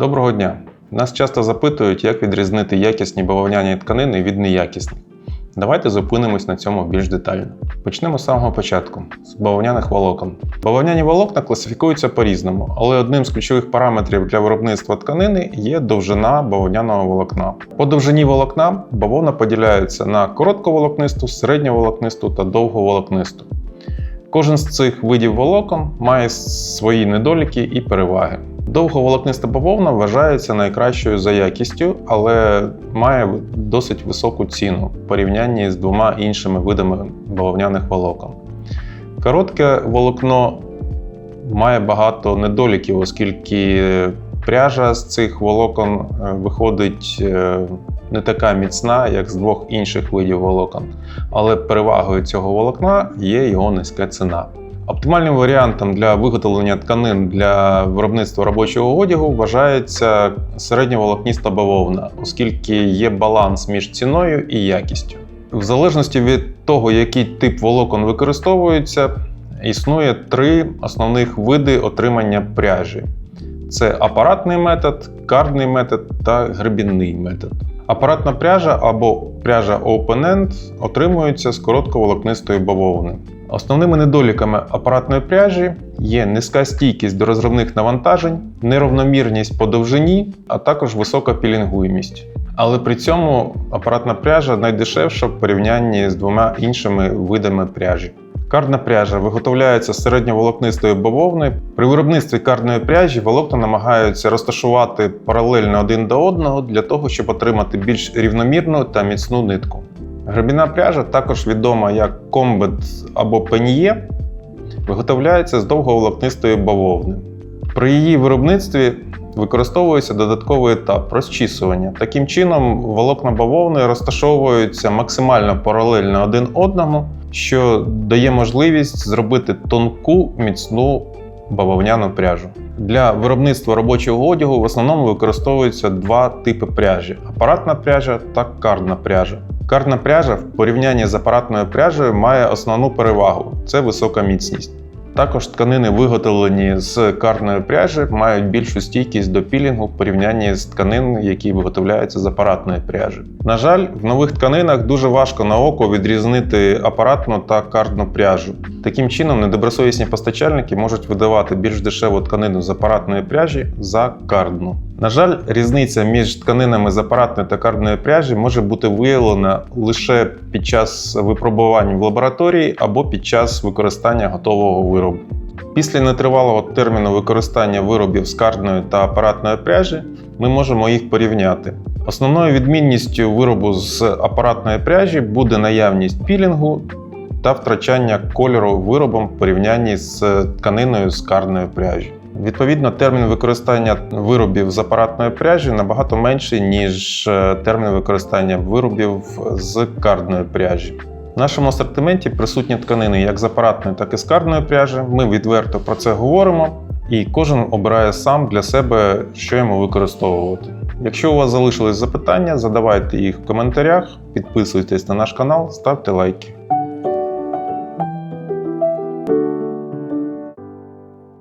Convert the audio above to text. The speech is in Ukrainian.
Доброго дня! Нас часто запитують, як відрізнити якісні бавовняні тканини від неякісних. Давайте зупинимось на цьому більш детально. Почнемо з самого початку з бавовняних волокон. Бавовняні волокна класифікуються по-різному, але одним з ключових параметрів для виробництва тканини є довжина бавовняного волокна. По довжині волокна бавовна поділяється на коротковолокнисту, середньоволокнисту та довговолокнисту. Кожен з цих видів волокон має свої недоліки і переваги. Довговолокниста бавовна вважається найкращою за якістю, але має досить високу ціну в порівнянні з двома іншими видами бавовняних волокон. Коротке волокно має багато недоліків, оскільки пряжа з цих волокон е, виходить е, не така міцна, як з двох інших видів волокон. Але перевагою цього волокна є його низька ціна. Оптимальним варіантом для виготовлення тканин для виробництва робочого одягу вважається середньоволокніста бавовна, оскільки є баланс між ціною і якістю. В залежності від того, який тип волокон використовується, існує три основних види отримання пряжі: це апаратний метод, кардний метод та гребінний метод. Апаратна пряжа або пряжа Open-End отримується з коротковолокнистої бавовни. Основними недоліками апаратної пряжі є низька стійкість до розривних навантажень, неравномірність по довжині, а також висока пілінгуємість. Але при цьому апаратна пряжа найдешевша в порівнянні з двома іншими видами пряжі. Кардна пряжа виготовляється з середньоволокнистої бавовни. При виробництві кардної пряжі волокна намагаються розташувати паралельно один до одного для того, щоб отримати більш рівномірну та міцну нитку. Гребіна пряжа, також відома як комбет або пеньє, виготовляється з довговолокнистої бавовни. При її виробництві використовується додатковий етап розчісування. Таким чином, волокна бавовни розташовуються максимально паралельно один одному, що дає можливість зробити тонку міцну бавовняну пряжу. Для виробництва робочого одягу в основному використовуються два типи пряжі: апаратна пряжа та кардна пряжа. Кардна пряжа в порівнянні з апаратною пряжею має основну перевагу це висока міцність. Також тканини, виготовлені з карної пряжі, мають більшу стійкість до пілінгу в порівнянні з тканин, які виготовляються з апаратної пряжі. На жаль, в нових тканинах дуже важко на око відрізнити апаратну та кардну пряжу. Таким чином, недобросовісні постачальники можуть видавати більш дешеву тканину з апаратної пряжі за кардну. На жаль, різниця між тканинами з апаратної та кардної пряжі може бути виявлена лише під час випробувань в лабораторії або під час використання готового виробу. Після нетривалого терміну використання виробів з кардної та апаратної пряжі ми можемо їх порівняти. Основною відмінністю виробу з апаратної пряжі буде наявність пілінгу та втрачання кольору виробом в порівнянні з тканиною з кардної пряжі. Відповідно, термін використання виробів з апаратної пряжі набагато менший, ніж е, термін використання виробів з кардної пряжі. В нашому асортименті присутні тканини як з апаратної, так і з кардної пряжі. Ми відверто про це говоримо, і кожен обирає сам для себе, що йому використовувати. Якщо у вас залишились запитання, задавайте їх в коментарях, підписуйтесь на наш канал, ставте лайки.